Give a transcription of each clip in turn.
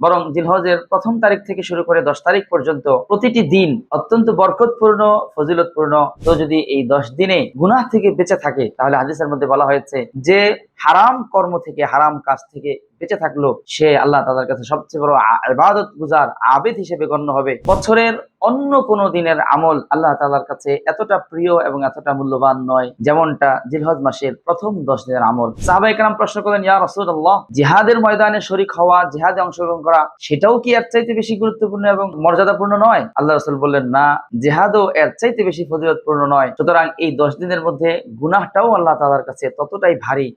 বরং জিলহজের প্রথম তারিখ থেকে শুরু করে দশ তারিখ পর্যন্ত প্রতিটি দিন অত্যন্ত বরকতপূর্ণ, ফজিলতপূর্ণ। তো যদি এই দশ দিনে গুনা থেকে বেঁচে থাকে, তাহলে হাদিসের মধ্যে বলা হয়েছে যে, হারাম কর্ম থেকে, হারাম কাজ থেকে বেঁচে থাকল, সে আল্লাহ তাদের কাছে সবচেয়ে বড় ইবাদত গুজার আবেদ হিসেবে গণ্য হবে। বছরের অন্য কোনো দিনের আমল আল্লাহ তালার কাছে এতটা প্রিয় এবং এতটা মূল্যবান নয়, যেমনটা জিলহজ মাসের প্রথম দশ দিনের আমল। সাহাবাই কালাম প্রশ্ন করলেন, ইয়া রসুল্লাহ জিহাদের ময়দানে শরিক হওয়া, জিহাদে অংশগ্রহণ করা, সেটাও কি এর চাইতে বেশি গুরুত্বপূর্ণ এবং মর্যাদাপূর্ণ নয়? আল্লাহ রসুল বললেন, না, জেহাদও এর চাইতে বেশি ফজিলতপূর্ণ নয়। সুতরাং এই দশ দিনের মধ্যে গুনাহটাও আল্লাহ তালার কাছে ততটাই ভারী।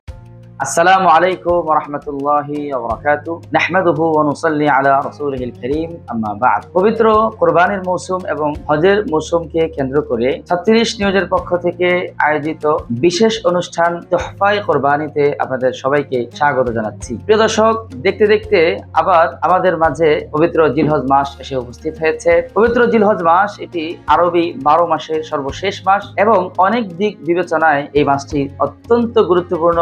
আসসালামু আলাইকুম রহমতুল্লাহি নাহমাদুহু ওয়া নুসাল্লি আলা রাসূলিহিল কারীম। আম্মা বা'দ। পবিত্র কোরবানির মৌসুম এবং হজের মৌসুমকে কেন্দ্র করে 36 নিউজের পক্ষ থেকে আয়োজিত বিশেষ অনুষ্ঠান তোহফায়ে কোরবানিতে আপনাদের সবাইকে স্বাগত জানাচ্ছি। প্রিয় দর্শক, দেখতে দেখতে আবার আমাদের মাঝে পবিত্র জিলহজ মাস এসে উপস্থিত হয়েছে। পবিত্র জিলহজ মাস এটি আরবি বারো মাসের সর্বশেষ মাস এবং অনেক দিক বিবেচনায় এই মাসটি অত্যন্ত গুরুত্বপূর্ণ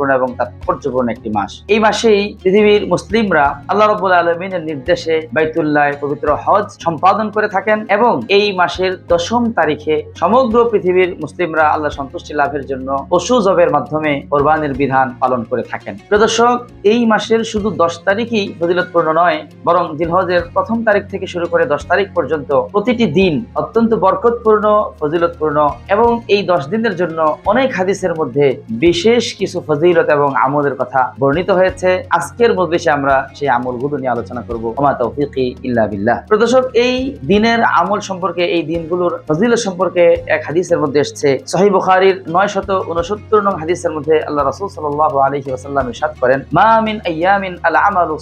ফজিলতপূর্ণ এবং তাৎপর্যপূর্ণ একটি মাস। এই মাসেই পৃথিবীর মুসলিমরা আল্লাহ রবুল আলমিনের নির্দেশে বাইতুল্লাহ পবিত্র হজ সম্পাদন করে থাকেন এবং এই মাসের দশম তারিখে সমগ্র পৃথিবীর মুসলিমরা আল্লাহ সন্তুষ্টি লাভের জন্য পশু জবের মাধ্যমে কোরবানির বিধান পালন করে থাকেন। প্রিয় দর্শক, এই মাসের শুধু দশ তারিখই ফজিলতপূর্ণ নয়, বরং জিলহজের প্রথম তারিখ থেকে শুরু করে দশ তারিখ পর্যন্ত প্রতিটি দিন অত্যন্ত বরকতপূর্ণ, ফজিলতপূর্ণ এবং এই দশ দিনের জন্য অনেক হাদিসের মধ্যে বিশেষ কিছু ফজিলত এবং আমলের কথা বর্ণিত হয়েছে। আজকের মজলিসে আমরা সেই আমলগুলো নিয়ে আলোচনা করব। প্রদর্শক এই দিনের আমল সম্পর্কে, এই দিনগুলোর ফজিলত সম্পর্কে এক হাদিসের মধ্যে এসেছে। সহি বুখারীর নয় শত উনসত্তর নং হাদিসের মধ্যে আল্লাহ রাসূল সাল্লাল্লাহু আলাইহি ওয়াসাল্লাম ইরশাদ করেন, মা মিন আইয়ামিন আল আমালু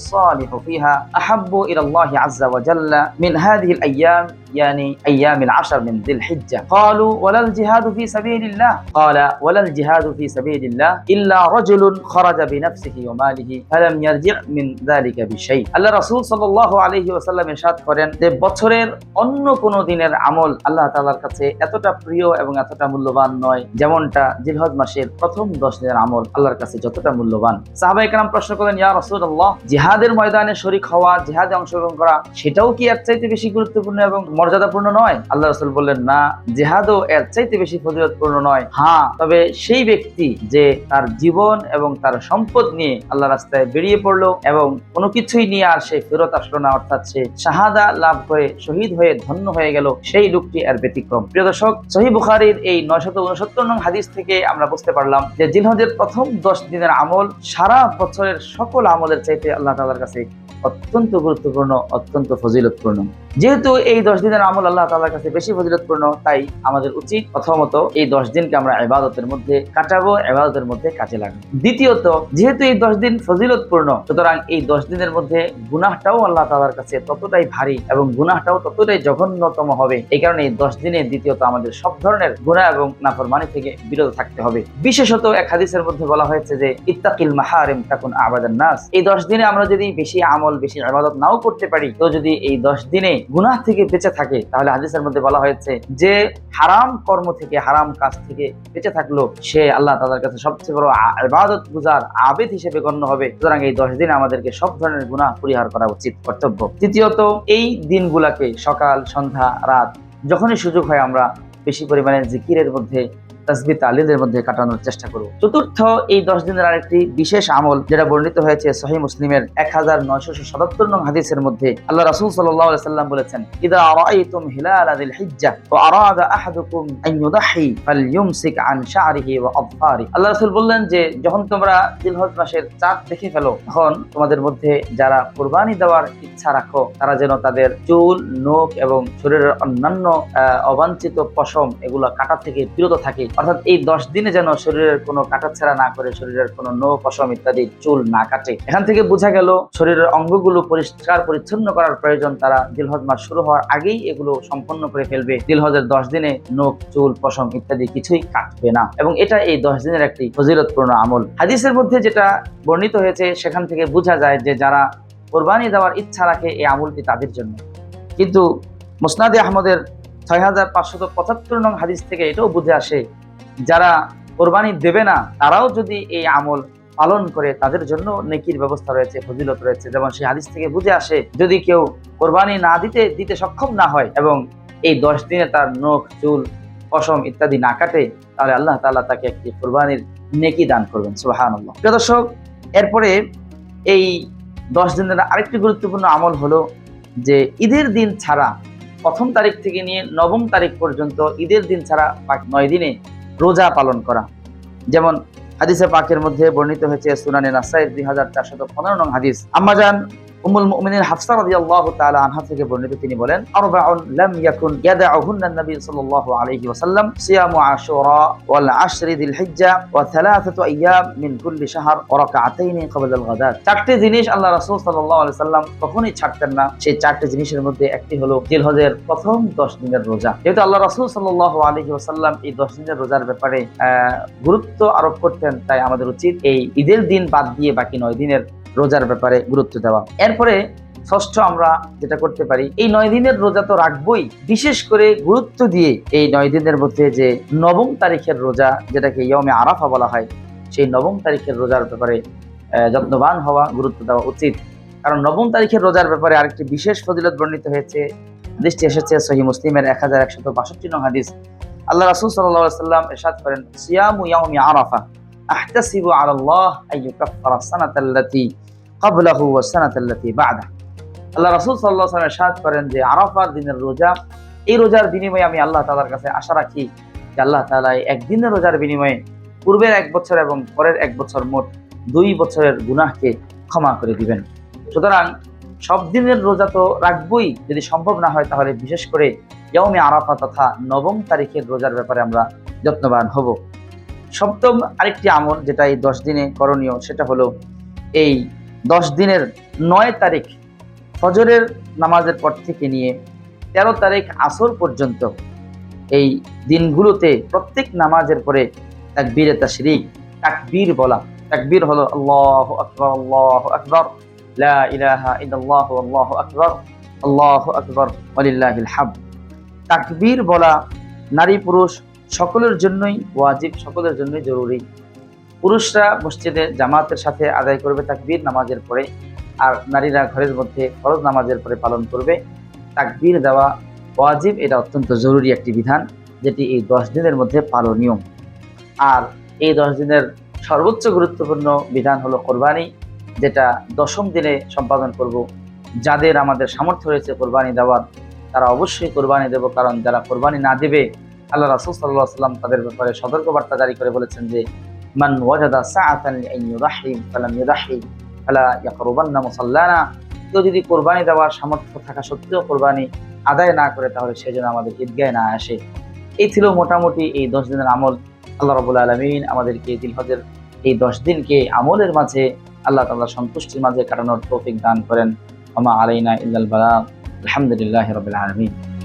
আহাব্বু ইলা আল্লাহ আযজা মিন হাদিহি আল আইয়াম يعني أيام العشر من ذي الحجة قالوا ولا الجهاد في سبيل الله قال ولا الجهاد في سبيل الله إلا رجل خرج بنفسه وماله فلم يرجع من ذلك بشيء আল্লাহ রাসূল সাল্লাল্লাহু আলাইহি ওয়াসাল্লাম ইরশাদ করেন যে বছরের অন্য কোন দিনের আমল আল্লাহ তাআলার কাছে এতটা প্রিয় এবং এতটা মূল্যবান নয় যেমনটা জিলহজ মাসের প্রথম 10 দিনের আমল আল্লাহর কাছে যতটা মূল্যবান সাহাবায়ে কেরাম প্রশ্ন করলেন ইয়া রাসূলুল্লাহ জিহাদের ময়দানে শরীক হওয়া জিহাদে অংশগ্রহণ করা সেটাও কি এর চাইতে বেশি গুরুত্বপূর্ণ এবং মর্যাদাপূর্ণ নয়? আল্লাহ রসুল বললেন, না, জেহাদও এর চাইতে বেশি ফজিলতপূর্ণ নয়। হ্যাঁ তবে সেই ব্যক্তি যে তার জীবন এবং তার সম্পদ নিয়ে আল্লাহ রাস্তায় বেরিয়ে পড়ল এবং কোনো কিছুই নিয়ে আর সে ফেরত আসলো না, অর্থাৎ সে শাহাদা লাভ করে শহীদ হয়ে ধন্য হয়ে গেল, সেই লোকটি এর ব্যতিক্রম। প্রিয় দর্শক সহি বুখারির এই নয়শত উনসত্তর নং হাদিস থেকে আমরা বুঝতে পারলাম যে জিলহদের প্রথম দশ দিনের আমল সারা বছরের সকল আমলের চাইতে আল্লাহ তালার কাছে অত্যন্ত গুরুত্বপূর্ণ, অত্যন্ত ফজিলতপূর্ণ। যেহেতু এই দশ দিনের আমল আল্লাহ তালার কাছে বেশি ফজিলতপূর্ণ, তাই আমাদের উচিত প্রথমত এই দশ দিনকে আমরা এবাদতের মধ্যে কাটাবো এবাদতের মধ্যে কাজে লাগাবো। দ্বিতীয়ত, যেহেতু এই দশ দিন ফজিলতপূর্ণ, সুতরাং এই দশ দিনের মধ্যে গুনাহটাও আল্লাহ তালার কাছে ততটাই ভারী এবং গুনাহটাও ততটাই জঘন্যতম হবে। এই কারণে এই দশ দিনে দ্বিতীয়ত আমাদের সব ধরনের গুনাহ এবং নাফরমানি থেকে বিরত থাকতে হবে। বিশেষত এক হাদিসের মধ্যে বলা হয়েছে যে, ইত্তাকিল মাহারিম তাকুন আবাদান নাস। এই দশ দিনে আমরা যদি বেশি আমল, বেশি আবাদত নাও করতে পারি, তো যদি এই দশ দিনে গুনাহ থেকে বেঁচে থাকে, তাহলে হাদিসের মধ্যে বলা হয়েছে যে হারাম কর্ম থেকে, হারাম কাজ থেকে বেঁচে থাকল, সে আল্লাহ তাদের কাছে সবচেয়ে বড় আবাদত গুজার আবেদ হিসেবে গণ্য হবে। সুতরাং এই দশ দিন আমাদেরকে সব ধরনের গুনাহ পরিহার করা উচিত, কর্তব্য। তৃতীয়ত, এই দিনগুলাকে সকাল, সন্ধ্যা, রাত, যখনই সুযোগ হয় আমরা বেশি পরিমাণে জিকিরের মধ্যে তাসবি তালিদের মধ্যে কাটানোর চেষ্টা করব। চতুর্থ এই দশ দিনের আরেকটি বিশেষ আমল, যেটা বর্ণিত হয়েছে সহি মুসলিমের এক হাজার নয়শো সাতাত্তর নং হাদিসের মধ্যে। আল্লাহ রাসুল সাল্লাহ সাল্লাম বলেছেন, ইদা আরাইতুম হিলাল আদিল হিজ্জা ওয়া আরাদা আহাদুকুম আন ইউদাহি ফালইউমসিক আন শা'রিহি ওয়া আযফারি আল্লাহ রাসূল বললেন যে, যখন তোমরা জিলহজ মাসের চাঁদ দেখে ফেলো, তখন তোমাদের মধ্যে যারা কুরবানি দেওয়ার ইচ্ছা রাখো, তারা যেন তাদের চুল, নখ এবং শরীরের অন্যান্য অবাঞ্ছিত পশম এগুলো কাটা থেকে বিরত থাকে। অর্থাৎ এই দশ দিনে যেন শরীরের কোনো কাটাছেড়া না করে, শরীরের কোনো নো পশম ইত্যাদি চুল না কাটে। এখান থেকে বোঝা গেল শরীরের অঙ্গগুলো পরিষ্কার, পরিচ্ছন্ন করার প্রয়োজন। তারা দিলহজ মাস শুরু হওয়ার আগেই এগুলো সম্পন্ন করে ফেলবে। দিলহজের দশ দিনে নখ, চুল, পশম ইত্যাদি কিছুই কাটবে না। এবং এটা এই দশ দিনের একটি ফজিলতপূর্ণ আমল। হাদিসের মধ্যে যেটা বর্ণিত হয়েছে, সেখান থেকে বোঝা যায় যে যারা কোরবানি দেওয়ার ইচ্ছা রাখে, এই আমলটি তাদের জন্য। কিন্তু মুসনাদে আহমদের ছয় হাজার পাঁচশত পঁচাত্তর নং হাদিস থেকে এটাও বুঝে আসে যারা কোরবানি দেবে না, তারাও যদি এই আমল পালন করে, তাদের জন্য নেকির ব্যবস্থা রয়েছে, ফজিলত রয়েছে। যেমন সেই হাদিস থেকে বুঝে আসে, যদি কেউ কোরবানি না দিতে দিতে সক্ষম না হয় এবং এই দশ দিনে তার নখ, চুল, পশম ইত্যাদি না কাটে, তাহলে আল্লাহ তাআলা তাকে একটি কোরবানির নেকি দান করবেন সুবাহান প্রিয় দর্শক, এরপরে এই দশ দিনের আরেকটি গুরুত্বপূর্ণ আমল হলো যে ঈদের দিন ছাড়া প্রথম তারিখ থেকে নিয়ে নবম তারিখ পর্যন্ত ঈদের দিন ছাড়া নয় দিনে রোজা পালন করা। যেমন হাদিসে পাকের মধ্যে বর্ণিত হয়েছে সুনানে নাসাইয়ের দুই হাজার চারশত পনেরো নং হাদিস। আম্মাজান উম্মুল মুমিনিন হাফসা রাদিয়াল্লাহু তাআলা আনহা থেকে বর্ণিত তিনি বলেন, আরবাউন লাম ইয়াকুন ইয়াদাউহুন্না নবী সাল্লাল্লাহু আলাইহি ওয়াসাল্লাম আশুরা ওয়াল আশরি হিজ্জা ওয়া আইয়াম মিন কুল্লি শাহর ওয়া আল চারটি জিনিস আল্লাহ রাসূল সাল্লাল্লাহু আলাইহি কখনোই ছাড়তেন না। সেই চারটি জিনিসের মধ্যে একটি হলো জিলহজের প্রথম 10 দিনের রোজা। যেহেতু আল্লাহ রাসূল সাল্লাল্লাহু আলাইহি ওয়াসাল্লাম এই 10 দিনের রোজার ব্যাপারে গুরুত্ব আরোপ করতেন, তাই আমাদের উচিত এই ঈদের দিন বাদ দিয়ে বাকি নয় দিনের রোজার ব্যাপারে গুরুত্ব দেওয়া। এরপরে ষষ্ঠ আমরা যেটা করতে পারি, এই নয় দিনের রোজা তো রাখবই। বিশেষ করে গুরুত্ব দিয়ে এই নয় দিনের মধ্যে যে নবম তারিখের রোজা, যেটাকে ইয়মে আরাফা বলা হয়, সেই নবম তারিখের রোজার ব্যাপারে যত্নবান হওয়া, গুরুত্ব দেওয়া উচিত। কারণ নবম তারিখের রোজার ব্যাপারে আরেকটি বিশেষ ফজিলত বর্ণিত হয়েছে। দৃষ্টি এসেছে সহি মুসলিমের এক হাজার একশত বাষট্টি নং হাদিস। আল্লাহ রাসূল সাল্লাম ইরশাদ করেন, সিয়ামু ইয়াউমি আরাফা, আহতাসিবু আলা আল্লাহ আইয়ুকাফফারা ক্বাবলাহু ওয়াস সানাতাল্লাতী বা'দাহু। আল্লাহ রাসূল সাল্লাল্লাহু আলাইহি ইরশাদ করেন যে আরাফার দিনের রোজা, এই রোজার বিনিময়ে আমি আল্লাহ তাআলার কাছে আশা রাখি যে আল্লাহ তাআলা একদিনের রোজার বিনিময়ে পূর্বের এক বছর এবং পরের এক বছর মোট দুই বছরের গুনাহকে ক্ষমা করে দিবেন। সুতরাং সব দিনের রোজা তো রাখবই, যদি সম্ভব না হয় তাহলে বিশেষ করে ইয়মে আরাফা তথা নবম তারিখের রোজার ব্যাপারে আমরা যত্নবান হব। সপ্তম আরেকটি আমল যেটা এই দশ দিনে করণীয়, সেটা হলো এই দশ দিনের নয় তারিখ ফজরের নামাজের পর থেকে নিয়ে তেরো তারিখ আসর পর্যন্ত এই দিনগুলোতে প্রত্যেক নামাজের পরে তাকবীরে তাশরিক, তাকবীর বলা। তাকবীর হলো আল্লাহু আকবার আল্লাহু আকবার আল্লাহু আকবার আল্লাহু আকবার তাকবীর বলা নারী পুরুষ সকলের জন্যই ওয়াজিব, সকলের জন্যই জরুরি। পুরুষরা মসজিদে জামাতের সাথে আদায় করবে তাকবীর নামাজের পরে, আর নারীরা ঘরের মধ্যে ফরজ নামাজের পরে পালন করবে। তাকবীর দেওয়া ওয়াজিব, এটা অত্যন্ত জরুরি একটি বিধান, যেটি এই দশ দিনের মধ্যে পালনীয়। আর এই দশ দিনের সর্বোচ্চ গুরুত্বপূর্ণ বিধান হলো কোরবানি, যেটা দশম দিনে সম্পাদন করব। যাদের আমাদের সামর্থ্য রয়েছে কোরবানি দেওয়ার, তারা অবশ্যই কোরবানি দেব, কারণ যারা কোরবানি না দেবে, আল্লাহ রাসূল আলাইহি সাল্লাম তাদের ব্যাপারে সতর্কবার্তা জারি করে বলেছেন যে মান ওয়াজাদা সাআতান লিআন ইউদাহি ফালাম ইউদাহি ফালা ইয়াকরুবান্না মুসাল্লানা। কেউ যদি কোরবানি দেওয়ার সামর্থ্য থাকা সত্ত্বেও কোরবানি আদায় না করে, তাহলে সে যেন আমাদের ঈদগাহে না আসে। এই ছিল মোটামুটি এই দশ দিনের আমল। আল্লাহ রবুল্লা আলমিন আমাদেরকে দিলহজের এই দশ দিনকে আমলের মাঝে, আল্লাহ তাল্লাহ সন্তুষ্টির মাঝে কাটানোর তৌফিক দান করেন। আমা আলাইনা ইল্লাল বালা। আলহামদুলিল্লাহ রবিল আলমিন।